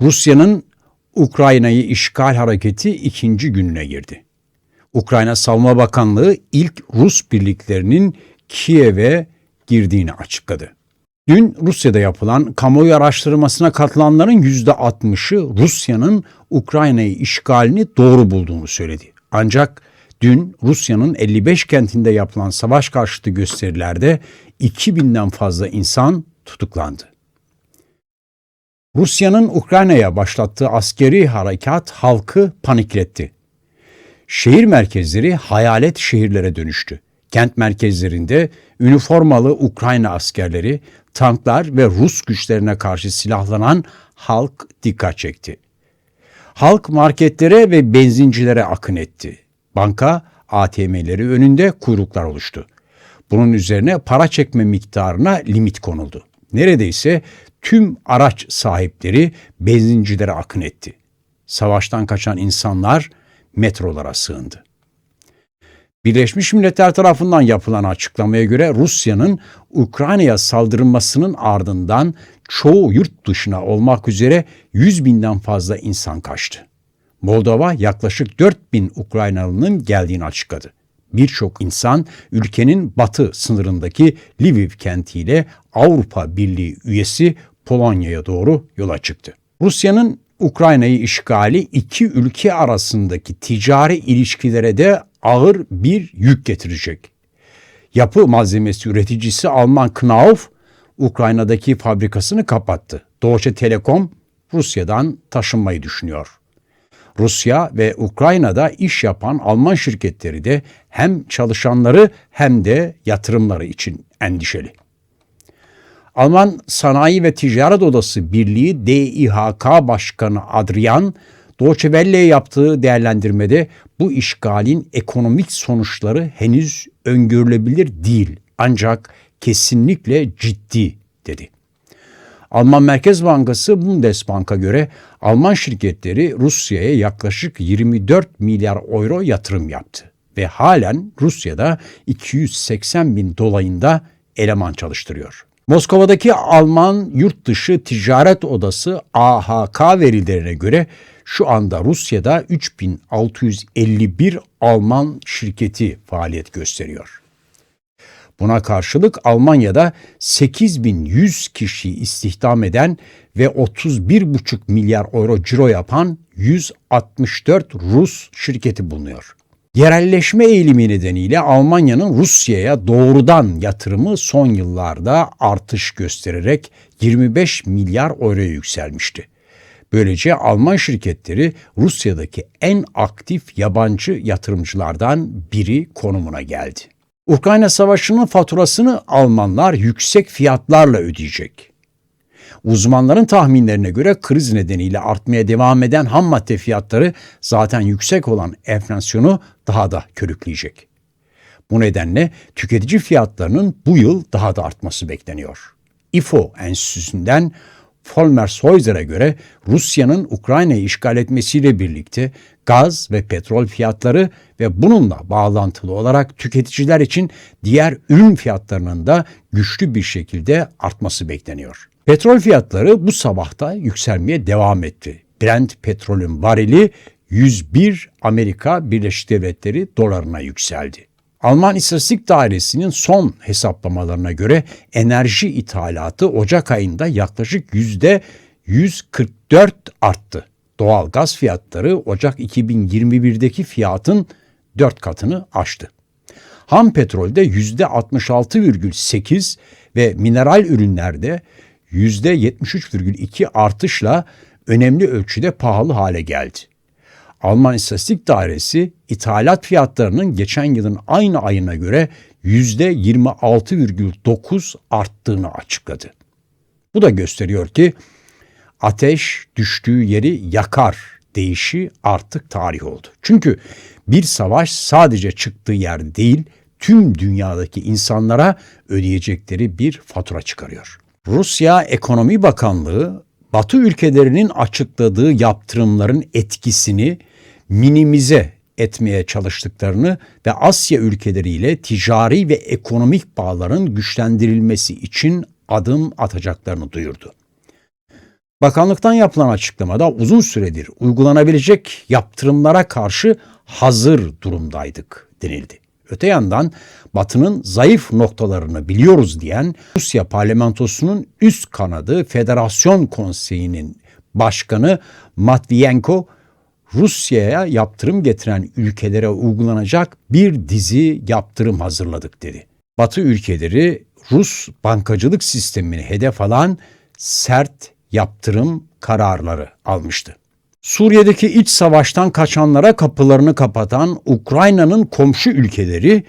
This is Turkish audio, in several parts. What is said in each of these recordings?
Rusya'nın Ukrayna'yı işgal hareketi ikinci gününe girdi. Ukrayna Savunma Bakanlığı ilk Rus birliklerinin Kiev'e girdiğini açıkladı. Dün Rusya'da yapılan kamuoyu araştırmasına katılanların %60'ı Rusya'nın Ukrayna'yı işgalini doğru bulduğunu söyledi. Ancak dün Rusya'nın 55 kentinde yapılan savaş karşıtı gösterilerde 2000'den fazla insan tutuklandı. Rusya'nın Ukrayna'ya başlattığı askeri harekat halkı panikletti. Şehir merkezleri hayalet şehirlere dönüştü. Kent merkezlerinde üniformalı Ukrayna askerleri, tanklar ve Rus güçlerine karşı silahlanan halk dikkat çekti. Halk marketlere ve benzincilere akın etti. Banka, ATM'leri önünde kuyruklar oluştu. Bunun üzerine para çekme miktarına limit konuldu. Neredeyse tüm araç sahipleri benzincilere akın etti. Savaştan kaçan insanlar metrolara sığındı. Birleşmiş Milletler tarafından yapılan açıklamaya göre Rusya'nın Ukrayna'ya saldırmasının ardından çoğu yurt dışına olmak üzere 100 binden fazla insan kaçtı. Moldova yaklaşık 4 bin Ukraynalı'nın geldiğini açıkladı. Birçok insan ülkenin batı sınırındaki Lviv kentiyle Avrupa Birliği üyesi Polonya'ya doğru yola çıktı. Rusya'nın Ukrayna'yı işgali iki ülke arasındaki ticari ilişkilere de ağır bir yük getirecek. Yapı malzemesi üreticisi Alman Knauf, Ukrayna'daki fabrikasını kapattı. Deutsche Telekom Rusya'dan taşınmayı düşünüyor. Rusya ve Ukrayna'da iş yapan Alman şirketleri de hem çalışanları hem de yatırımları için endişeli. Alman Sanayi ve Ticaret Odası Birliği DİHK Başkanı Adrian, Deutsche Welle'ye yaptığı değerlendirmede bu işgalin ekonomik sonuçları henüz öngörülebilir değil ancak kesinlikle ciddi dedi. Alman Merkez Bankası Bundesbank'a göre Alman şirketleri Rusya'ya yaklaşık 24 milyar euro yatırım yaptı ve halen Rusya'da 280 bin dolayında eleman çalıştırıyor. Moskova'daki Alman Yurtdışı Ticaret Odası AHK verilerine göre şu anda Rusya'da 3651 Alman şirketi faaliyet gösteriyor. Buna karşılık Almanya'da 8100 kişi istihdam eden ve 31,5 milyar euro ciro yapan 164 Rus şirketi bulunuyor. Yerelleşme eğilimi nedeniyle Almanya'nın Rusya'ya doğrudan yatırımı son yıllarda artış göstererek 25 milyar euroya yükselmişti. Böylece Alman şirketleri Rusya'daki en aktif yabancı yatırımcılardan biri konumuna geldi. Ukrayna Savaşı'nın faturasını Almanlar yüksek fiyatlarla ödeyecek. Uzmanların tahminlerine göre kriz nedeniyle artmaya devam eden ham madde fiyatları zaten yüksek olan enflasyonu daha da körükleyecek. Bu nedenle tüketici fiyatlarının bu yıl daha da artması bekleniyor. IFO Enstitüsü'nden Folmer Soyzer'e göre Rusya'nın Ukrayna'yı işgal etmesiyle birlikte gaz ve petrol fiyatları ve bununla bağlantılı olarak tüketiciler için diğer ürün fiyatlarının da güçlü bir şekilde artması bekleniyor. Petrol fiyatları bu sabahta yükselmeye devam etti. Brent petrolün varili 101 Amerika Birleşik Devletleri dolarına yükseldi. Alman İstatistik Dairesi'nin son hesaplamalarına göre enerji ithalatı Ocak ayında yaklaşık yüzde 144 arttı. Doğal gaz fiyatları Ocak 2021'deki fiyatın 4 katını aştı. Ham petrolde yüzde 66,8 ve mineral ürünlerde 73,2 artışla önemli ölçüde pahalı hale geldi. Alman İstatistik Dairesi ithalat fiyatlarının geçen yılın aynı ayına göre %26,9 arttığını açıkladı. Bu da gösteriyor ki ateş düştüğü yeri yakar deyişi artık tarih oldu. Çünkü bir savaş sadece çıktığı yer değil, tüm dünyadaki insanlara ödeyecekleri bir fatura çıkarıyor. Rusya Ekonomi Bakanlığı Batı ülkelerinin açıkladığı yaptırımların etkisini minimize etmeye çalıştıklarını ve Asya ülkeleriyle ticari ve ekonomik bağların güçlendirilmesi için adım atacaklarını duyurdu. Bakanlıktan yapılan açıklamada uzun süredir uygulanabilecek yaptırımlara karşı hazır durumdaydık denildi. Öte yandan Batı'nın zayıf noktalarını biliyoruz diyen Rusya parlamentosunun üst kanadı Federasyon Konseyi'nin başkanı Matviyenko, Rusya'ya yaptırım getiren ülkelere uygulanacak bir dizi yaptırım hazırladık dedi. Batı ülkeleri Rus bankacılık sistemini hedef alan sert yaptırım kararları almıştı. Suriye'deki iç savaştan kaçanlara kapılarını kapatan Ukrayna'nın komşu ülkeleri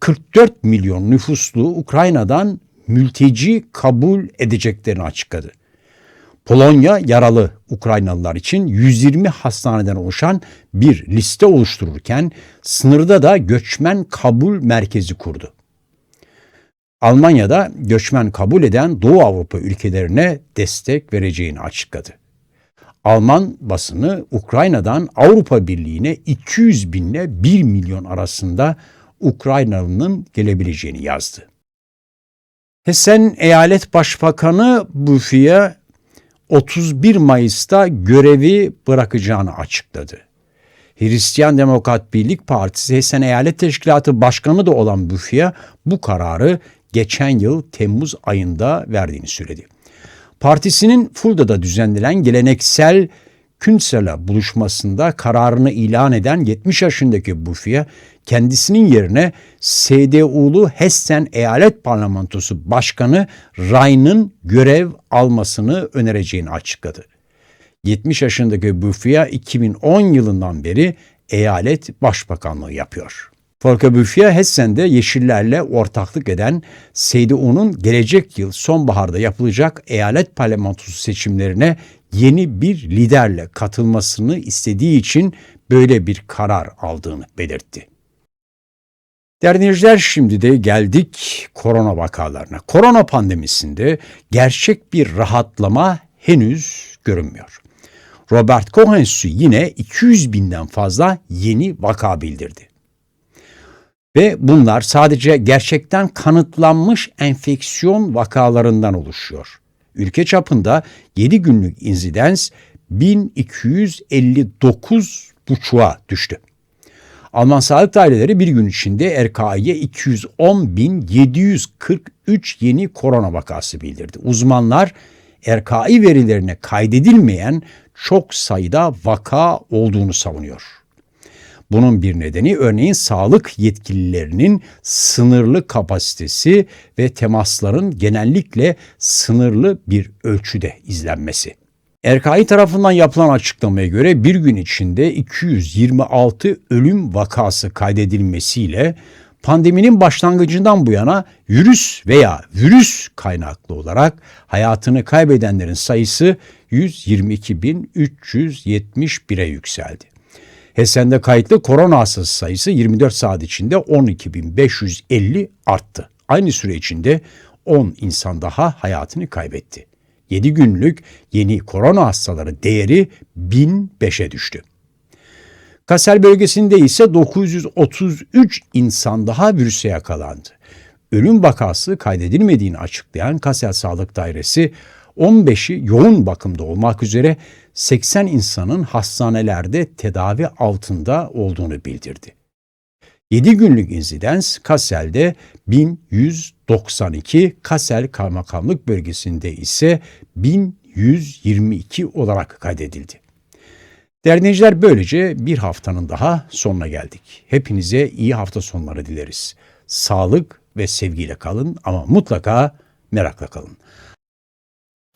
44 milyon nüfuslu Ukrayna'dan mülteci kabul edeceklerini açıkladı. Polonya yaralı Ukraynalılar için 120 hastaneden oluşan bir liste oluştururken sınırda da göçmen kabul merkezi kurdu. Almanya'da göçmen kabul eden Doğu Avrupa ülkelerine destek vereceğini açıkladı. Alman basını Ukrayna'dan Avrupa Birliği'ne 200 binle 1 milyon arasında Ukraynalı'nın gelebileceğini yazdı. Hessen Eyalet Başbakanı Bufi'ye 31 Mayıs'ta görevi bırakacağını açıkladı. Hristiyan Demokrat Birlik Partisi Hessen Eyalet Teşkilatı Başkanı da olan Bufi'ye bu kararı geçen yıl Temmuz ayında verdiğini söyledi. Partisinin Fulda'da düzenlenen geleneksel Künsel'e buluşmasında kararını ilan eden 70 yaşındaki Bufiye kendisinin yerine CDU'lu Hessen Eyalet Parlamentosu Başkanı Rein'ın görev almasını önereceğini açıkladı. 70 yaşındaki Bufiye 2010 yılından beri eyalet başbakanlığı yapıyor. Volker Büffiye Hessen'de Yeşillerle ortaklık eden CDU'nun gelecek yıl sonbaharda yapılacak eyalet parlamentosu seçimlerine yeni bir liderle katılmasını istediği için böyle bir karar aldığını belirtti. Değerli dinleyiciler şimdi de geldik korona vakalarına. Korona pandemisinde gerçek bir rahatlama henüz görünmüyor. Robert Koch Enstitüsü yine 200 binden fazla yeni vaka bildirdi. Ve bunlar sadece gerçekten kanıtlanmış enfeksiyon vakalarından oluşuyor. Ülke çapında 7 günlük insidens 1259 buçuğa düştü. Alman sağlık daireleri bir gün içinde RKI'ye 210.743 yeni korona vakası bildirdi. Uzmanlar RKI verilerine kaydedilmeyen çok sayıda vaka olduğunu savunuyor. Bunun bir nedeni örneğin sağlık yetkililerinin sınırlı kapasitesi ve temasların genellikle sınırlı bir ölçüde izlenmesi. RKI tarafından yapılan açıklamaya göre bir gün içinde 226 ölüm vakası kaydedilmesiyle pandeminin başlangıcından bu yana virüs veya virüs kaynaklı olarak hayatını kaybedenlerin sayısı 122.371'e yükseldi. Hessen'de kayıtlı korona hastası sayısı 24 saat içinde 12.550 arttı. Aynı süre içinde 10 insan daha hayatını kaybetti. 7 günlük yeni korona hastaları değeri 1005'e düştü. Kassel bölgesinde ise 933 insan daha virüse yakalandı. Ölüm vakası kaydedilmediğini açıklayan Kassel Sağlık Dairesi 15'i yoğun bakımda olmak üzere 80 insanın hastanelerde tedavi altında olduğunu bildirdi. 7 günlük insidens Kassel'de 1192, Kassel Kaymakamlık Bölgesi'nde ise 1122 olarak kaydedildi. Değerli dinleyiciler böylece bir haftanın daha sonuna geldik. Hepinize iyi hafta sonları dileriz. Sağlık ve sevgiyle kalın ama mutlaka merakla kalın.